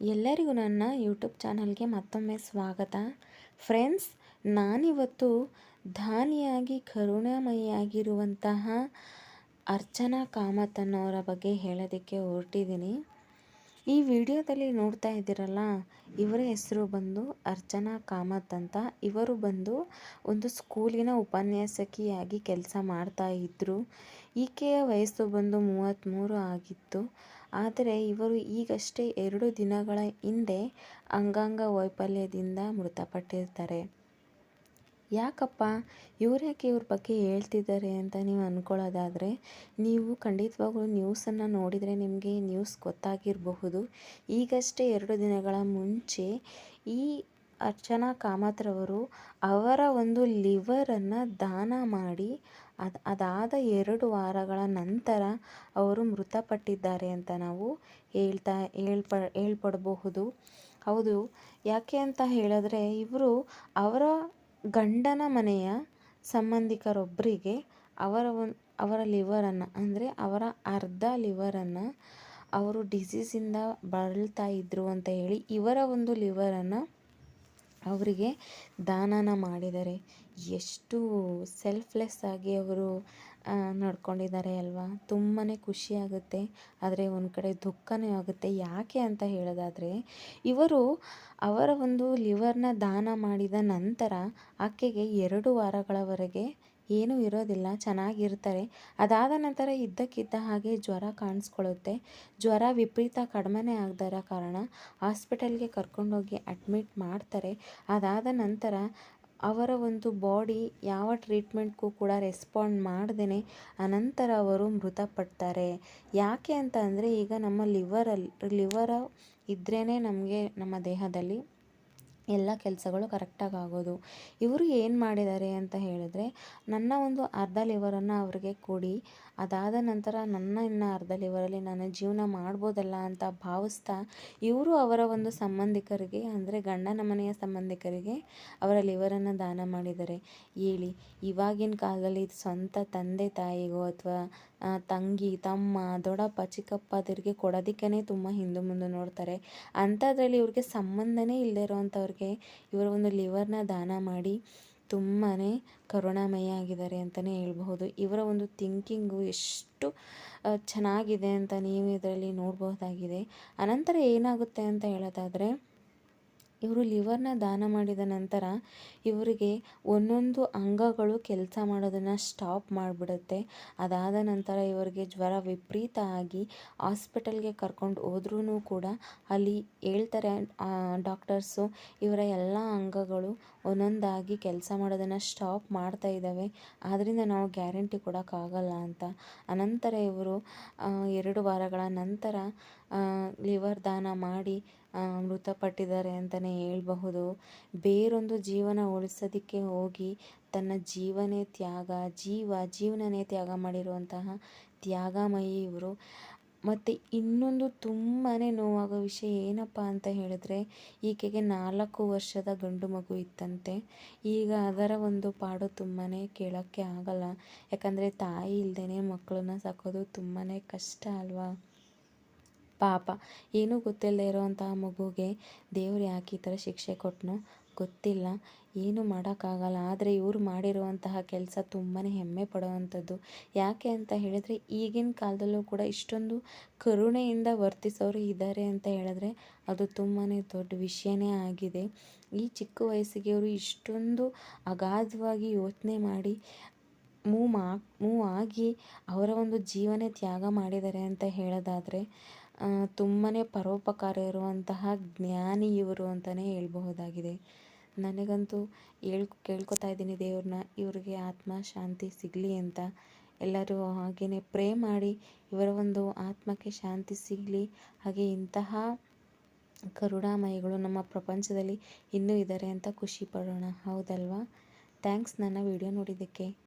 ಎಲ್ಲರಿಗೂ ನನ್ನ ಯೂಟ್ಯೂಬ್ ಚಾನಲ್ಗೆ ಮತ್ತೊಮ್ಮೆ ಸ್ವಾಗತ. ಫ್ರೆಂಡ್ಸ್, ನಾನಿವತ್ತು ದಾನಿಯಾಗಿ ಕರುಣಾಮಯಿಯಾಗಿರುವಂತಹ ಅರ್ಚನಾ ಕಾಮತ್ ಅನ್ನೋರ ಬಗ್ಗೆ ಹೇಳೋದಕ್ಕೆ ಹೊರಟಿದ್ದೀನಿ. ಈ ವಿಡಿಯೋದಲ್ಲಿ ನೋಡ್ತಾ ಇದ್ದೀರಲ್ಲ, ಇವರ ಹೆಸರು ಬಂದು ಅರ್ಚನಾ ಕಾಮತ್ ಅಂತ. ಇವರು ಬಂದು ಒಂದು ಸ್ಕೂಲಿನ ಉಪನ್ಯಾಸಕಿಯಾಗಿ ಕೆಲಸ ಮಾಡ್ತಾ ಇದ್ದರು ಈಕೆಯ ವಯಸ್ಸು ಬಂದು ಮೂವತ್ತ್ಮೂರು ಆಗಿತ್ತು. ಆದರೆ ಇವರು ಈಗಷ್ಟೇ ಎರಡು ದಿನಗಳ ಹಿಂದೆ ಅಂಗಾಂಗ ವೈಫಲ್ಯದಿಂದ ಮೃತಪಟ್ಟಿರ್ತಾರೆ. ಯಾಕಪ್ಪ? ಇವ್ರ್ಯಾಕೆ ಇವ್ರ ಬಗ್ಗೆ ಹೇಳ್ತಿದ್ದಾರೆ ಅಂತ ನೀವು ಅಂದ್ಕೊಳ್ಳೋದಾದರೆ ನೀವು ಖಂಡಿತವಾಗ್ಲೂ ನ್ಯೂಸನ್ನು ನೋಡಿದರೆ ನಿಮಗೆ ನ್ಯೂಸ್ ಗೊತ್ತಾಗಿರಬಹುದು. ಈಗಷ್ಟೇ ಎರಡು ದಿನಗಳ ಮುಂಚೆ ಈ ಅರ್ಚನಾ ಕಾಮತ್ರವರು ಅವರ ಒಂದು ಲಿವರನ್ನು ದಾನ ಮಾಡಿ, ಅದು ಅದಾದ ಎರಡು ವಾರಗಳ ನಂತರ ಅವರು ಮೃತಪಟ್ಟಿದ್ದಾರೆ ಅಂತ ನಾವು ಹೇಳ್ತಾ, ಹೇಳ್ಪ, ಹೇಳ್ಪಡಬಹುದು. ಹೌದು. ಯಾಕೆ ಅಂತ ಹೇಳಿದ್ರೆ ಇವರು ಅವರ ಗಂಡನ ಮನೆಯ ಸಂಬಂಧಿಕರೊಬ್ಬರಿಗೆ ಅವರ ಒಂದು, ಅವರ ಲಿವರನ್ನು, ಅಂದರೆ ಅವರ ಅರ್ಧ ಲಿವರನ್ನು ಅವರು ಡಿಸೀಸಿಂದ ಬಳಲ್ತಾ ಇದ್ದರು ಅಂತ ಹೇಳಿ ಇವರ ಒಂದು ಲಿವರನ್ನು ಅವರಿಗೆ ದಾನನ ಮಾಡಿದ್ದಾರೆ ಎಷ್ಟು ಸೆಲ್ಫ್ಲೆಸ್ ಆಗಿ ಅವರು ನಡ್ಕೊಂಡಿದ್ದಾರೆ ಅಲ್ವಾ? ತುಂಬಾ ಖುಷಿಯಾಗುತ್ತೆ ಆದರೆ ಒಂದು ಕಡೆ ದುಃಖನೇ ಆಗುತ್ತೆ. ಯಾಕೆ ಅಂತ ಹೇಳೋದಾದರೆ, ಇವರು ಅವರ ಒಂದು ಲಿವರ್ನ ದಾನ ಮಾಡಿದ ನಂತರ ಆಕೆಗೆ ಎರಡು ವಾರಗಳವರೆಗೆ ಏನೂ ಇರೋದಿಲ್ಲ. ಚೆನ್ನಾಗಿರ್ತಾರೆ. ಅದಾದ ನಂತರ ಇದ್ದಕ್ಕಿದ್ದ ಹಾಗೆ ಜ್ವರ ಕಾಣಿಸ್ಕೊಳ್ಳುತ್ತೆ. ಜ್ವರ ವಿಪರೀತ ಕಡಿಮೆನೇ ಆಗದರ ಕಾರಣ ಹಾಸ್ಪಿಟಲ್ಗೆ ಕರ್ಕೊಂಡೋಗಿ ಅಡ್ಮಿಟ್ ಮಾಡ್ತಾರೆ. ಅದಾದ ನಂತರ ಅವರ ಒಂದು ಬಾಡಿ ಯಾವ ಟ್ರೀಟ್ಮೆಂಟ್ಗೂ ಕೂಡ ರೆಸ್ಪಾಂಡ್ ಮಾಡ್ದೇ ಅನಂತರ ಅವರು ಮೃತಪಡ್ತಾರೆ. ಯಾಕೆ ಅಂತ ಅಂದರೆ ಈಗ ನಮ್ಮ ಲಿವರಲ್ಲಿ ಲಿವರ ಇದ್ರೇ ನಮಗೆ ನಮ್ಮ ದೇಹದಲ್ಲಿ ಎಲ್ಲ ಕೆಲಸಗಳು ಕರೆಕ್ಟಾಗಿ ಆಗೋದು. ಇವರು ಏನು ಮಾಡಿದ್ದಾರೆ ಅಂತ ಹೇಳಿದ್ರೆ, ನನ್ನ ಒಂದು ಅರ್ಧ ಲಿವರನ್ನು ಅವ್ರಿಗೆ ಕೊಡಿ ಅದಾದ ನಂತರ ನನ್ನ ಇನ್ನು ಅರ್ಧ ಲಿವರಲ್ಲಿ ನಾನು ಜೀವನ ಮಾಡ್ಬೋದಲ್ಲ ಅಂತ ಭಾವಿಸ್ತಾ ಇವರು ಅವರ ಒಂದು ಸಂಬಂಧಿಕರಿಗೆ, ಅಂದರೆ ಗಂಡನ ಮನೆಯ ಸಂಬಂಧಿಕರಿಗೆ ಅವರ ಲಿವರನ್ನು ದಾನ ಮಾಡಿದ್ದಾರೆ ಹೇಳಿ ಇವಾಗಿನ ಕಾಲದಲ್ಲಿ ಸ್ವಂತ ತಂದೆ ತಾಯಿಗೋ ಅಥವಾ ತಂಗಿ, ತಮ್ಮ, ದೊಡ್ಡಪ್ಪ, ಚಿಕ್ಕಪ್ಪ ಅದರಿಗೆ ಕೊಡೋದಕ್ಕೇ ತುಂಬ ಹಿಂದೆ ಮುಂದೆ ನೋಡ್ತಾರೆ. ಅಂಥದ್ರಲ್ಲಿ ಇವ್ರಿಗೆ ಸಂಬಂಧನೇ ಇಲ್ಲದೆ ಇರೋವಂಥವ್ರಿಗೆ ಇವರ ಒಂದು ಲಿವರ್ನ ದಾನ ಮಾಡಿ ತುಂಬಾ ಕರುಣಾಮಯ ಆಗಿದ್ದಾರೆ ಅಂತಲೇ ಹೇಳ್ಬಹುದು. ಇವರ ಒಂದು ಥಿಂಕಿಂಗು ಎಷ್ಟು ಚೆನ್ನಾಗಿದೆ ಅಂತ ನೀವು ಇದರಲ್ಲಿ ನೋಡಬಹುದಾಗಿದೆ. ಅನಂತರ ಏನಾಗುತ್ತೆ ಅಂತ ಹೇಳೋದಾದರೆ ಇವರು ಲಿವರ್ನ ದಾನ ಮಾಡಿದ ನಂತರ ಇವರಿಗೆ ಒಂದೊಂದು ಅಂಗಗಳು ಕೆಲಸ ಮಾಡೋದನ್ನು ಸ್ಟಾಪ್ ಮಾಡಿಬಿಡುತ್ತೆ. ಅದಾದ ನಂತರ ಇವರಿಗೆ ಜ್ವರ ವಿಪರೀತ ಆಗಿ ಹಾಸ್ಪಿಟಲ್ಗೆ ಕರ್ಕೊಂಡು ಹೋದ್ರೂ ಕೂಡ ಅಲ್ಲಿ ಹೇಳ್ತಾರೆ ಡಾಕ್ಟರ್ಸು ಇವರ ಎಲ್ಲ ಅಂಗಗಳು ಒಂದೊಂದಾಗಿ ಕೆಲಸ ಮಾಡೋದನ್ನು ಸ್ಟಾಪ್ ಮಾಡ್ತಾ ಇದ್ದಾವೆ ಆದ್ದರಿಂದ ನಾವು ಗ್ಯಾರಂಟಿ ಕೊಡೋಕ್ಕಾಗಲ್ಲ ಅಂತ. ಅನಂತರ ಇವರು ಎರಡು ವಾರಗಳ ನಂತರ ಲಿವರ್ ದಾನ ಮಾಡಿ ಮೃತಪಟ್ಟಿದ್ದಾರೆ ಅಂತಲೇ ಹೇಳಬಹುದು. ಬೇರೊಂದು ಜೀವನ ಉಳಿಸೋದಕ್ಕೆ ಹೋಗಿ ತನ್ನ ಜೀವನೇ ತ್ಯಾಗ, ಜೀವ, ಜೀವನನೇ ತ್ಯಾಗ ಮಾಡಿರುವಂತಹ ತ್ಯಾಗಮಯಿ ಇವರು. ಮತ್ತು ಇನ್ನೊಂದು ತುಂಬಾ ನೋವಾಗೋ ವಿಷಯ ಏನಪ್ಪ ಅಂತ ಹೇಳಿದ್ರೆ, ಈಕೆಗೆ ನಾಲ್ಕು ವರ್ಷದ ಗಂಡು ಮಗು ಇತ್ತಂತೆ. ಈಗ ಅದರ ಒಂದು ಪಾಡು ತುಂಬಾ ಕೇಳೋಕ್ಕೆ ಆಗಲ್ಲ. ಯಾಕಂದರೆ ತಾಯಿ ಇಲ್ಲದೇ ಮಕ್ಕಳನ್ನ ಸಾಕೋದು ತುಂಬಾ ಕಷ್ಟ ಅಲ್ವಾ? ಪಾಪ. ಏನೂ ಗೊತ್ತಿಲ್ಲದೆ ಇರೋವಂತಹ ಮಗುಗೆ ದೇವ್ರು ಯಾಕೆ ಈ ಥರ ಶಿಕ್ಷೆ ಕೊಟ್ಟನೋ ಗೊತ್ತಿಲ್ಲ. ಏನೂ ಮಾಡೋಕ್ಕಾಗಲ್ಲ. ಆದರೆ ಇವರು ಮಾಡಿರುವಂತಹ ಕೆಲಸ ತುಂಬಾ ಹೆಮ್ಮೆ ಪಡುವಂಥದ್ದು. ಯಾಕೆ ಅಂತ ಹೇಳಿದರೆ ಈಗಿನ ಕಾಲದಲ್ಲೂ ಕೂಡ ಇಷ್ಟೊಂದು ಕರುಣೆಯಿಂದ ವರ್ತಿಸೋರು ಇದ್ದಾರೆ ಅಂತ ಹೇಳಿದ್ರೆ ಅದು ತುಂಬಾ ದೊಡ್ಡ ವಿಷಯನೇ ಆಗಿದೆ. ಈ ಚಿಕ್ಕ ವಯಸ್ಸಿಗೆ ಅವರು ಇಷ್ಟೊಂದು ಅಗಾಧವಾಗಿ ಯೋಚನೆ ಮಾಡಿ ಮೂವ್ ಮಾ ಮೂವ್ ಆಗಿ ಅವರ ಒಂದು ಜೀವನ ತ್ಯಾಗ ಮಾಡಿದ್ದಾರೆ ಅಂತ ಹೇಳೋದಾದರೆ ತುಂಬಾ ಪರೋಪಕಾರ ಇರುವಂತಹ ಜ್ಞಾನಿ ಇವರು ಅಂತಲೇ ಹೇಳಬಹುದಾಗಿದೆ. ನನಗಂತೂ ಹೇಳ್ ಕೇಳ್ಕೊತಾ ಇದ್ದೀನಿ ದೇವ್ರನ್ನ, ಇವರಿಗೆ ಆತ್ಮ ಶಾಂತಿ ಸಿಗಲಿ ಅಂತ. ಎಲ್ಲರೂ ಹಾಗೆಯೇ ಪ್ರೇ ಮಾಡಿ ಇವರ ಒಂದು ಆತ್ಮಕ್ಕೆ ಶಾಂತಿ ಸಿಗಲಿ, ಹಾಗೆ ಇಂತಹ ಕರುಣಾಮಯಿಗಳು ನಮ್ಮ ಪ್ರಪಂಚದಲ್ಲಿ ಇನ್ನೂ ಇದ್ದಾರೆ ಅಂತ ಖುಷಿ ಪಡೋಣ. ಹೌದಲ್ವಾ? ಥ್ಯಾಂಕ್ಸ್ ನನ್ನ ವಿಡಿಯೋ ನೋಡಿದ್ದಕ್ಕೆ.